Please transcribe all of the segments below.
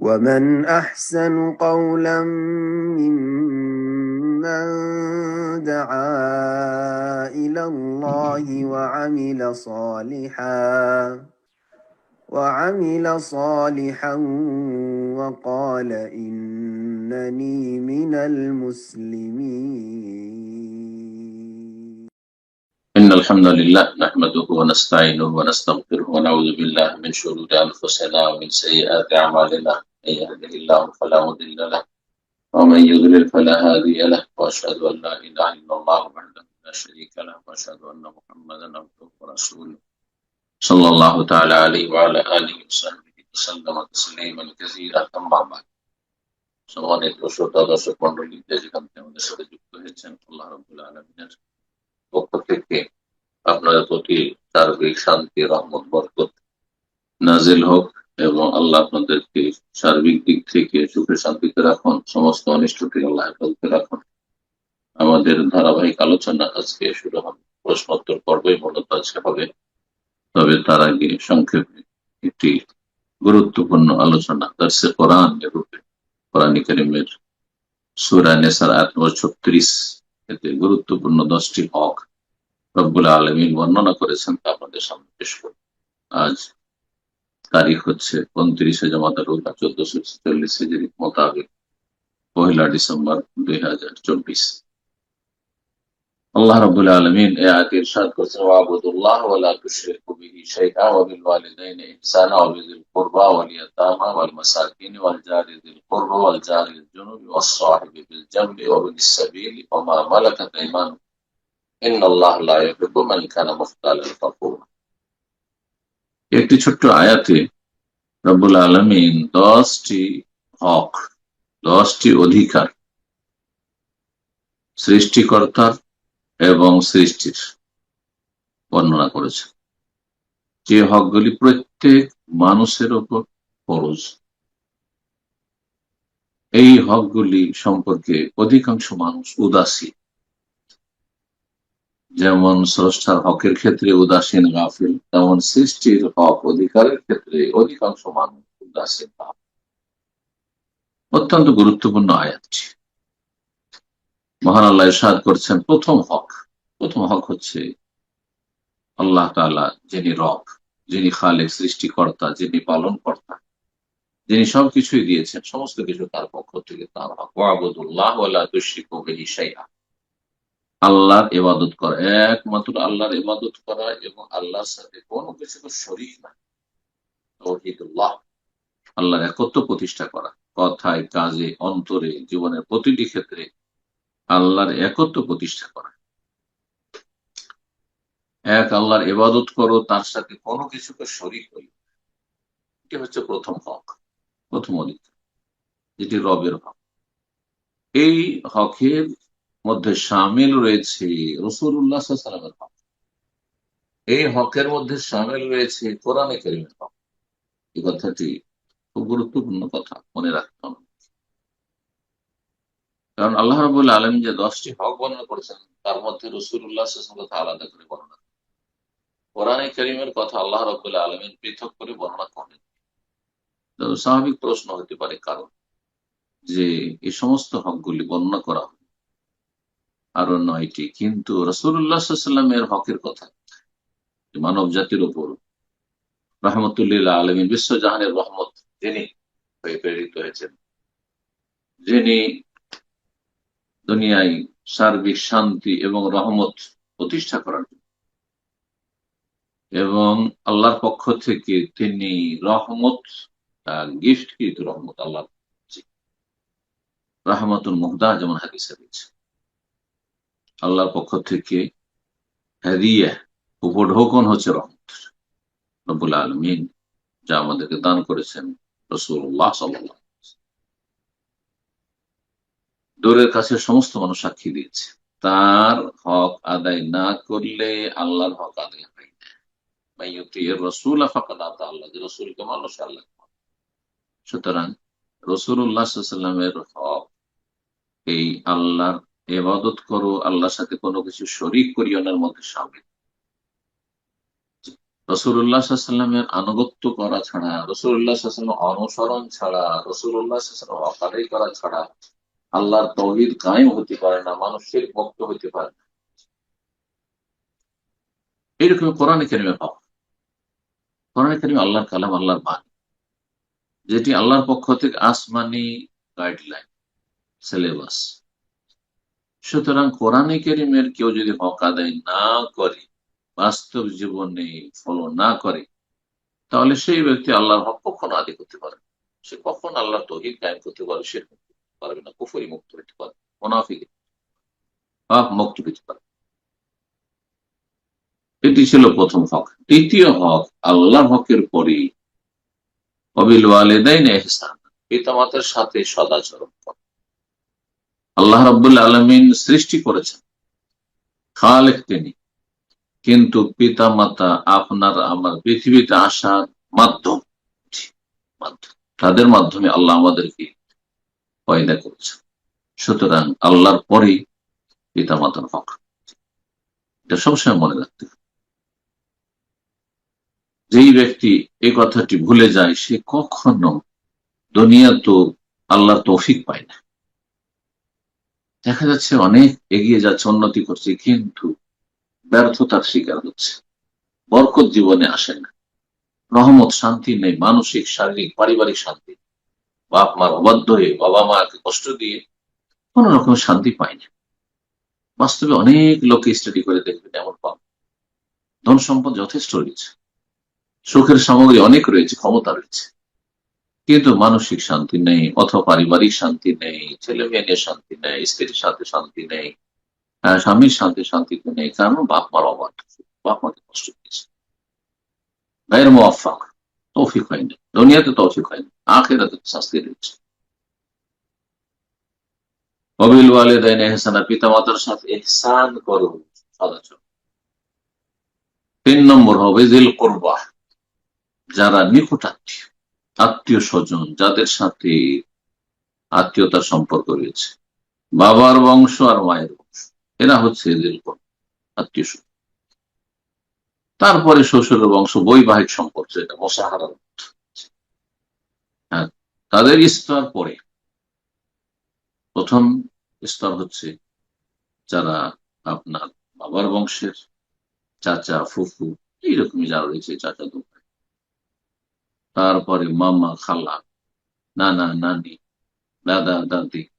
ومن أحسن قولا ممن دعا إلى الله وعمل صالحا وعمل صالحا وقال إنني من المسلمين إن الحمد لله نحمده ونستعينه ونستغفره ونعوذ بالله من شرور أنفسنا ومن سيئات أعمالنا. من يهده الله فلا مضل له ومن يضلل فلا هادي له واشهد ان لا اله الا الله وحده لا شريك له واشهد ان محمدا عبده ورسوله صلى الله تعالى عليه وعلى اله وصحبه وسلم تسليما كثيرا اما بعد সম্মানিত শ্রোতা দর্শক মন্ডলী যেখান থেকে আমাদের সাথে যুক্ত হয়েছেন আল্লাহ রবুল্লা আলমিনের পক্ষ থেকে আপনাদের প্রতি সার্বিক শান্তি রহমত বরকত নাজিল হোক এবং আল্লাহ আপনাদেরকে সার্বিক দিক থেকে সুখে শান্তিতে রাখুন, সমস্ত অনিষ্ট থেকে আল্লাহ হেফাজতে রাখুন। আমাদের ধারাবাহিক আলোচনা আজকে শুরু হবে। প্রশ্নোত্তর পর্বই মূলত আজকে হবে। তবে তার আগে সংক্ষেপে একটি গুরুত্বপূর্ণ আলোচনা। দার্সে কোরআন রূপে, কোরআন করিমের সুরা নেসার আট নম্বর ছত্রিশ এতে গুরুত্বপূর্ণ দশটি হক রব্বুল আলমিন বর্ণনা করেছেন তা আপনাদের সামনে পেশ করব। আজ তারিখ হচ্ছে উনত্রিশে জমাদার উল্লাহ চোদ্দশো চল্লিশ হিজড়ি মোতাবেক পহেলা ডিসেম্বর দুই হাজার চব্বিশ। আল্লাহ রাব্বুল আলামিন এই আয়াতে ইরশাদ করেছেন, ওয়াবুদুল্লাহ ওয়ালা তুশরিকু বিহি শাইআ ওয়া বিল ওয়ালিদাইনি ইহসানা ওয়া বিযিল কুরবা ওয়াল ইয়াতামা ওয়াল মাসাকিন ওয়াল জারি যিল কুরবা ওয়াল জারি জুনুবি ওয়াস সাহিবি বিল জামবি ওয়া বিস সাবিলি ওয়া মা মালাকাত আইমানুকুম। ইন্নাল্লাহা লা ইউহিব্বু মান কানা মুখতালান ফাখুরা একটি ছোট্ট আয়াতে রব্বুল আলমিন দশটি হক, দশটি অধিকার সৃষ্টিকর্তার এবং সৃষ্টির বর্ণনা করেছে। যে হকগুলি প্রত্যেক মানুষের ওপর ফরজ, এই হকগুলি সম্পর্কে অধিকাংশ মানুষ উদাসীন যেমন স্রষ্টার হকের ক্ষেত্রে উদাসীন গাফিল, তেমন সৃষ্টির হক অধিকারের ক্ষেত্রে অধিকাংশ মানুষ উদাসীন অত্যন্ত গুরুত্বপূর্ণ আয়াতটি। মহান আল্লাহ সাদ করছেন, প্রথম হক প্রথম হক হচ্ছে আল্লাহ তালা যিনি রব, যিনি খালেক, সৃষ্টিকর্তা, যিনি পালন কর্তা যিনি সবকিছুই দিয়েছেন, সমস্ত কিছু তার পক্ষ থেকে তার হক। ওয়াবুদুল্লাহ সাইয়া আল্লাহর ইবাদত করা, একমাত্র আল্লাহর ইবাদত করা এবং আল্লাহর সাথে কোনো কিছু শরিক না। আল্লাহর একত্র প্রতিষ্ঠা করা, কথায়, কাজে, অন্তরে, জীবনের প্রতিটি ক্ষেত্রে আল্লাহর একত্র প্রতিষ্ঠা করা। এক, আল্লাহর ইবাদত করো, তার সাথে কোনো কিছুকে শরিক হই। এটি হচ্ছে প্রথম হক, প্রথম অধিকার, যেটি রবের হক। এই হকের মধ্যে সামিল রয়েছে রসুল্লাহ সাল্লামের হক এই হকের মধ্যে সামিল রয়েছে কোরআনে করিমের হক এই কথাটি খুব গুরুত্বপূর্ণ কথা, মনে রাখতে হবে। কারণ আল্লাহ রবুল্লা আলম যে দশটি হক বর্ণনা করেছেন, তার মধ্যে রসুল্লাহ কথা আলাদা করে বর্ণনা কোরআনে করিমের কথা আল্লাহ রবুল্লাহ আলমিন পৃথক করে বর্ণনা করেন। স্বাভাবিক প্রশ্ন হতে পারে কারণ যে এই সমস্ত হকগুলি বর্ণনা করা হয়। আরও নয়টি। কিন্তু রসুল্লাহামের হকের কথা মানব জাতির ওপর রহমতুল্লাহ আলমিন, বিশ্বজাহানের রহমত যিনি হয়ে প্রেরিত হয়েছেন। যিনি দুনিয়ায় সার্বিক শান্তি এবং রহমত প্রতিষ্ঠা করার এবং আল্লাহর পক্ষ থেকে তিনি রহমত গিফট কিন্তু রহমত আল্লাহ রহমতুল মুহদা যেমন হাদিসে রয়েছে। আল্লাহর পক্ষ থেকে হ্যাদিয়া উপঢৌকন হচ্ছে রহমত। রবুল আলমিন যা আমাদেরকে দান করেছেন রসুল্লাহ সাল্লাহ দূরের কাছে সমস্ত মানুষ সাক্ষী দিয়েছে। তার হক আদায় না করলে আল্লাহর হক আদায় হয় না। রসুল আল্লাহ রসুলকে মানুষ আল্লাহ সুতরাং রসুল্লাহামের হক এই আল্লাহর এবাদত করো, আল্লাহর সাথে কোনো কিছু শরিক করিয়নের মধ্যে সামিল। রসুল্লাহামের আনুগত্য করা ছাড়া রসুল্লাহাম অনুসরণ ছাড়া রসুল্লাহাম অকাদাই করা ছাড়া আল্লাহর তহিদ কায়েম হতে পারে না মানুষের মুক্ত হতে পারে না। এইরকম কোরআন কেরিমে পাওয়া। কোরআন কেরিম আল্লাহর কালাম, আল্লাহর বাণী। যেটি আল্লাহর পক্ষ থেকে আসমানি গাইডলাইন সিলেবাস সুতরাং কোরআনে কেরিমের কেউ যদি হক আদায় না করে, বাস্তব জীবনে ফলো না করে, তাহলে সেই ব্যক্তি আল্লাহর হক কখনো আদি করতে পারে সে কখন আল্লাহর তহিদ কায়েম করতে পারে সে পারবে না, কুফরি মুক্ত হতে পারে মোনাফিক পাপ মুক্ত হতে পারে এটি ছিল প্রথম হক। দ্বিতীয় হক, আল্লাহর হকের পরে অবিল ওয়ালেদাইন এহসান পিতামাতার সাথে সদাচরণ করা। আল্লাহ রাব্বুল আলমিন সৃষ্টি করেছেন। খালেক তিনি। কিন্তু পিতা মাতা আপনার আমার পৃথিবীতে আসার মাধ্যম মাধ্যম। তাদের মাধ্যমে আল্লাহ আমাদেরকে পয়দা করেছেন। সুতরাং আল্লাহর পরেই পিতা মাতার হক এটা সবসময় মনে রাখতে যেই ব্যক্তি এই কথাটি ভুলে যায়, সে কখনো দুনিয়া তো আল্লাহর তৌফিক পায় না। দেখা যাচ্ছে অনেক এগিয়ে যাচ্ছে, উন্নতি করছে, কিন্তু ব্যর্থতার শিকার হচ্ছে। বরকত জীবনে আসে না। রহমত, শান্তি নেই, মানসিক, শারীরিক, পারিবারিক শান্তি। বাপ মার অবাধ্য হয়ে বাবা মাকে কষ্ট দিয়ে কোন রকম শান্তি পায় না। বাস্তবে অনেক লোকে স্টাডি করে দেখবেন এমন পাব ধন সম্পদ যথেষ্ট রয়েছে। সুখের সামগ্রী অনেক রয়েছে, ক্ষমতা রয়েছে। কিন্তু মানসিক শান্তি নেই, অথবা পারিবারিক শান্তি নেই, ছেলে মেয়ে শান্তি নেই, স্ত্রীর সাথে শান্তি নেই স্বামীর শান্তি শান্তিতে নেই, কারণ বাপ মার অবাধ বাপ মাকে কষ্ট দিয়েছে। গায়ের মোয়াফাক, তৌফিক হয়নি দুনিয়াতে তৌফিক হয়নি আখেরাতে শাস্তি রয়েছে কবিল ওয়ালেদাইন এহসানা পিতা মাতার সাথে এহসান করো সদাচর তিন নম্বর হবে জিল করবা, যারা নিকট আত্মীয় স্বজন যাদের সাথে আত্মীয়তার সম্পর্ক রয়েছে, বাবার বংশ আর মায়ের বংশ, এরা হচ্ছে করবা আত্মীয় স্বজন। তারপরে শ্বশুরের বংশ, বৈবাহিক সম্পর্ক, যেটা মশাহারার হ্যাঁ তাদের স্তর পরে। প্রথম স্তর হচ্ছে যারা আপনার বাবার বংশের চাচা, ফুফু, এইরকমই যারা রয়েছে চাচা দু ভাই। তারপরে মামা খালা, নানা, নানি, দাদা, দাদি।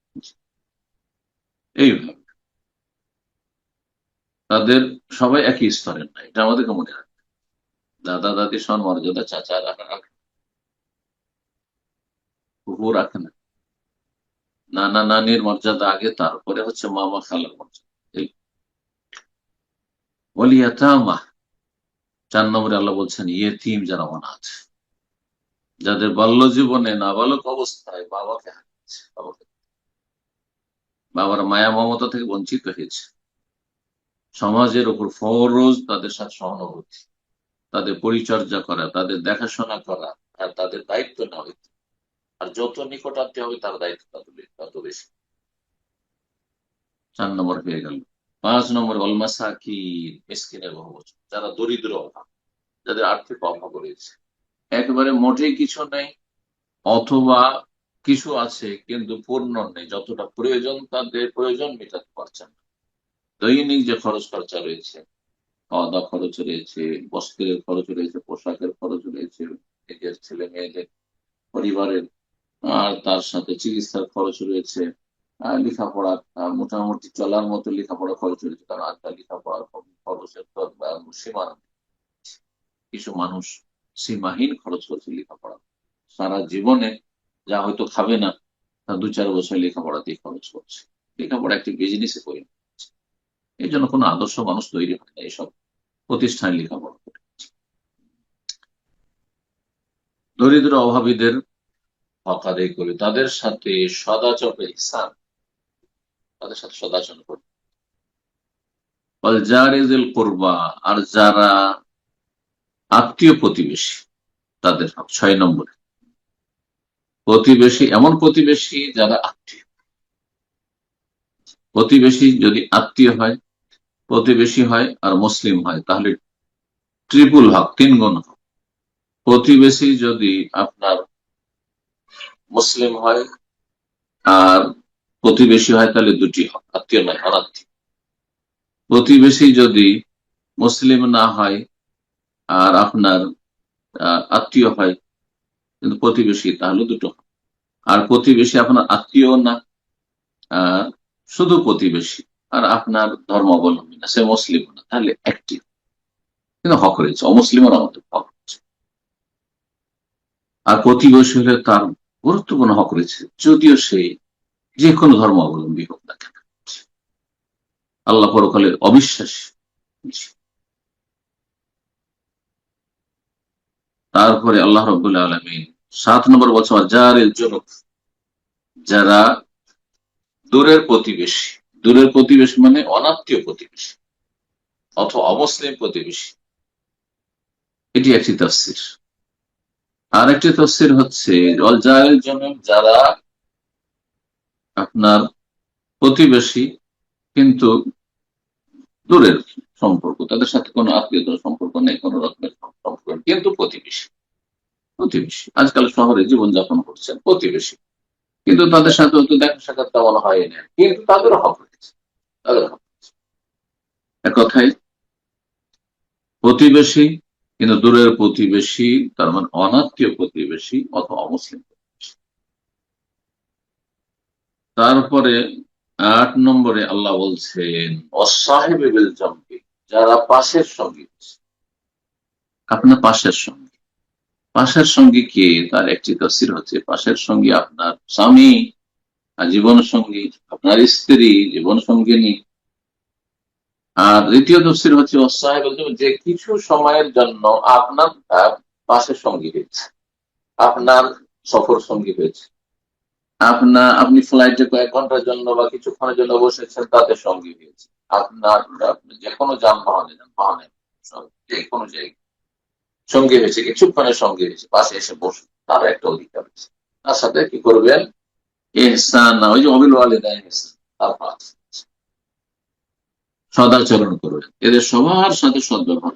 এইভাবে। তাদের সবাই একই স্তরের না, এটা আমাদেরকে মনে রাখবে দাদা, দাদি সন মর্যাদা চাচা রাখা রাখে। রাখে না। নানা, নানির মর্যাদা আগে, তারপরে হচ্ছে মামা খালার মর্যাদা। এই। ওলিয়াতামা, চার নম্বরে আল্লাহ বলছেন, ইয়েতিম যারা অনাথ যাদের বাল্য জীবনে নাবালক অবস্থায় বাবাকে বাবাকে। বাবার মায়া মমতা থেকে বঞ্চিত হয়েছে। সমাজের উপর ফরজ তাদের সাথে সহানুভূতি, তাদের পরিচর্যা করা, তাদের দেখাশোনা করা, আর তাদের দায়িত্ব নেওয়া হইতে। আর যত নিকটাত্মীয় হবে তার দায়িত্ব তত বেশি। চার নম্বর হয়ে গেল। পাঁচ নম্বর অলমাসা কি মিসকিনের বহু যারা দরিদ্র অভাব, যাদের আর্থিক অভাব রয়েছে একেবারে মোটেই কিছু নেই অথবা কিছু আছে কিন্তু পূর্ণ নেই যতটা প্রয়োজন তাদের প্রয়োজন মেটাতে পারছেন না দৈনিক যে খরচ খরচা রয়েছে খাওয়া দাওয়া খরচ রয়েছে বস্ত্রের খরচ রয়েছে পোশাকের খরচ রয়েছে নিজের ছেলে মেয়েদের পরিবারের আর তার সাথে চিকিৎসার খরচ রয়েছে লেখাপড়া মোটামুটি চলার মতো লেখাপড়া খরচ রয়েছে কারণ আজকাল লেখাপড়ার খরচের তো আহ, সীমা নেই। কিছু মানুষ সীমাহীন খরচ করছে লেখাপড়া। সারা জীবনে যা হয়তো খাবে না তা দু চার বছর লেখাপড়াতেই খরচ করছে। লেখাপড়া একটি বিজনেসে পরিণত হচ্ছে। এই জন্য কোনো আদর্শ মানুষ তৈরি হয় না এইসব প্রতিষ্ঠান লেখাপড়া করে। দরিদ্র অভাবীদের হক আদায় করে তাদের সাথে সদাচর ইহসান তাদের সাথে সদাচরণ কোরবা, আর যারা আত্মীয় প্রতিবেশী, তাদের হক ছয় নম্বরে। প্রতিবেশী, এমন প্রতিবেশী যারা আত্মীয়। প্রতিবেশী যদি আত্মীয় হয়, প্রতিবেশী হয় আর মুসলিম হয়, তাহলে ট্রিপুল হক, তিন গুণ হক। প্রতিবেশী যদি আপনার মুসলিম হয় আর প্রতিবেশী হয়, তাহলে দুটি হক, আত্মীয় নয়, অনাত্মীয়। প্রতিবেশী যদি মুসলিম না হয় আর আপনার আত্মীয় হয়, কিন্তু প্রতিবেশী, তাহলে দুটো। আর প্রতিবেশী আপনার আত্মীয় না শুধু প্রতিবেশী, আর আপনার ধর্মাবলম্বী না, সে মুসলিম না, তাহলে একটি কিন্তু হক রয়েছে অমুসলিমের আমাদের হক রয়েছে আর প্রতিবেশী হলে তার গুরুত্বপূর্ণ হক রয়েছে যদিও সে যে কোনো ধর্মাবলম্বী হোক না কেন। আল্লাহ পরকালের অবিশ্বাসী। তারপরে আল্লাহ রবুল্লা আলমিন সাত নম্বর বছর যারের জনক যারা দূরের প্রতিবেশী। দূরের প্রতিবেশী মানে অনাত্মীয় প্রতিবেশী অথবা অমুসলিম প্রতিবেশী। এটি একটি তফসির। আর একটি তফসির হচ্ছে জাহের জন্য যারা আপনার প্রতিবেশী কিন্তু দূরের সম্পর্ক, তাদের সাথে কোনো আত্মীয়তার সম্পর্ক নেই, কোনো রকমের। কিন্তু প্রতিবেশী। প্রতিবেশী। আজকাল শহরে জীবনযাপন করছেন প্রতিবেশী। কিন্তু তাদের সাথে হয়তো দেখা সাক্ষাৎ তেমন হয় না। কিন্তু তাদের হক রয়েছে। তাদের হক রয়েছে। এক কথায়, প্রতিবেশী, কিন্তু দূরের প্রতিবেশী, তার মানে অনাত্মীয় প্রতিবেশী অথবা অমুসলিম তারপরে আট নম্বরে আল্লাহ বলছেন অসাহেবে যারা পাশের সঙ্গী আপনার পাশের সঙ্গী। পাশের সঙ্গী কে? তার একটি তসির হচ্ছে, পাশের সঙ্গী আপনার স্বামী জীবন সঙ্গী আপনার স্ত্রী, জীবন সঙ্গিনী। আর দ্বিতীয় তফসির হচ্ছে অসাহেব যে কিছু সময়ের জন্য আপনার পাশের সঙ্গী হয়েছে। আপনার সফর সঙ্গী হয়েছে। আপনার, আপনি ফ্লাইটে কয়েক ঘণ্টার জন্য বা কিছুক্ষণের জন্য বসেছেন তাদের সঙ্গী হয়েছে। আপনার, আপনি যে কোনো যানবাহনে যানবাহনে যে কোনো জায়গায়। সঙ্গী হয়েছে, কিছুক্ষণের সঙ্গী হয়েছে পাশে এসে বসুন তার একটা অধিকার আছে। তার সাথে কি করবেন এহসান ওই যে অবিল ওয়ালিদাইন এহসান তার পাশ সদাচরণ করবেন এদের সবার সাথে সদ্ব্যবহার।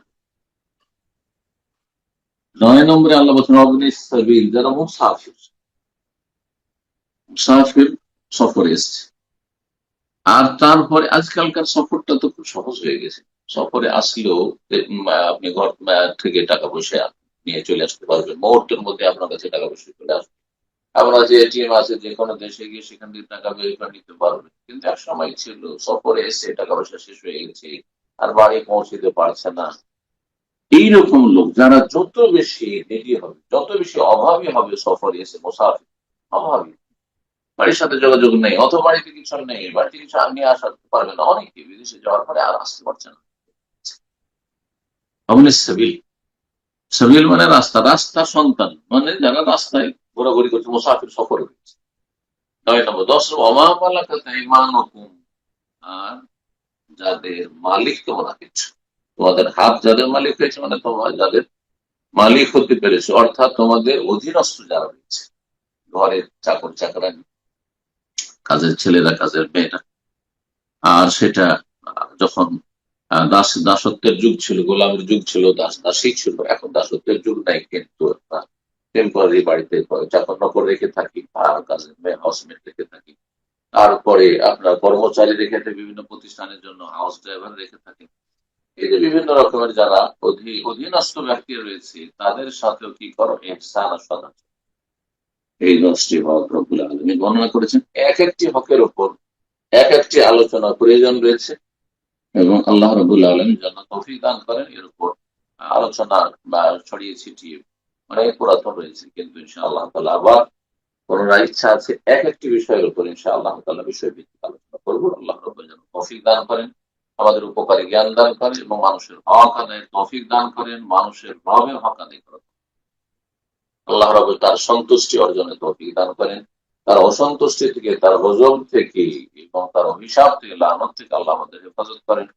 নয় নম্বরে আল্লাহ বলছেন, অগ্নি সাবিল, যারা মুসাফির। মুসাফির সফরে এসছে। আর তারপরে আজকালকার সফরটা তো খুব সহজ হয়ে গেছে। সফরে আসলেও আপনি ঘর থেকে টাকা পয়সা নিয়ে চলে আসতে পারবেন। মুহূর্তের মধ্যে আপনার কাছে টাকা পয়সা চলে আসবে। আমরা যে এটিএম আছে, যে কোনো দেশে গিয়ে সেখান থেকে টাকা বের করে নিতে পারবেন। কিন্তু এক সময় ছিল, সফরে এসে টাকা পয়সা শেষ হয়ে গেছে, আর বাড়ি পৌঁছতে পারছে না। এইরকম লোক যারা যত বেশি দেরি হবে, যত বেশি অভাবী হবে সফরে এসে, মুসাফির, অভাবী। বাড়ির সাথে যোগাযোগ নেই, অথবা বাড়িতে কিছু নেই, বাড়িতে কিছু নিয়ে আসতে পারবে না, অনেকে বিদেশে যাওয়ার পরে আর আসতে পারছে না। অমনি সাবিল। সাবিল মানে রাস্তা রাস্তা সন্তান। মানে যারা রাস্তায় ঘোরাঘুরি করছে, মুসাফির সফর করছে। নয় নম্বর, দশ ইমান আর যাদের মালিক তোমরা কিছু তোমাদের হাত যাদের মালিক হয়েছে মানে তোমরা যাদের মালিক হতে পেরেছে, অর্থাৎ তোমাদের অধীনস্থ যারা রয়েছে। ঘরের চাকর, চাকরানি, কাজের ছেলেরা, কাজের মেয়েরা। আর সেটা যখন দাস, দাসত্বের যুগ ছিল, গোলামের যুগ ছিল, দাস, দাসী ছিল। এখন দাসত্বের যুগ নাই কিন্তু টেম্পোরারি বাড়িতে চাকর নকর রেখে থাকি হাউসমেট রেখে থাকি। তারপরে আপনার কর্মচারী রেখে বিভিন্ন প্রতিষ্ঠানের জন্য হাউস ড্রাইভার রেখে থাকে। এই যে বিভিন্ন রকমের যারা অধী- অধীনস্থ ব্যক্তি রয়েছে, তাদের সাথেও কি করো? ইহসান আর এই দশটি হক রব্বুল আলমী বর্ণনা করেছেন। এক একটি হকের উপর এক একটি আলোচনা প্রয়োজন রয়েছে। এবং আল্লাহ রবুল আলম যেন তৌফিক দান করেন এর উপর আলোচনা বা ছড়িয়ে ছিটিয়ে অনেক পুরাতন রয়েছে। কিন্তু ইনশা আল্লাহ তালা আবার পুনরায় ইচ্ছা আছে এক একটি বিষয়ের উপর ইনশা আল্লাহ তালা বিষয় ভিত্তিক আলোচনা করব। আল্লাহ রবুল যেন তৌফিক দান করেন, আমাদের উপকারী জ্ঞান দান করেন এবং মানুষের হক আদায়ের তৌফিক দান করেন, মানুষের রবের হক আদায় করেন আল্লাহ রব তার সন্তুষ্টি অর্জনে তৌফিক দান করেন। তার অসন্তুষ্টি থেকে তার গজব থেকে এবং তার অভিশাপ থেকে, লানত থেকে আল্লাহ আমাদের হেফাজত করেন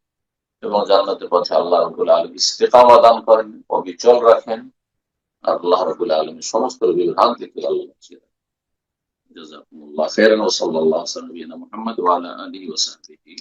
এবং জান্নাতে পথে আল্লাহ রবুল আলম ইস্তেকামা দান করেন, অবিচল রাখেন। আর আল্লাহ রবুল আলমের সমস্ত বিভ্রান থেকে আল্লাহ বাঁচিয়ে রাখেন। الله খেরান ওসল্লাহ محمد মোহাম্মদ ওয়ালা আলী ওসাহি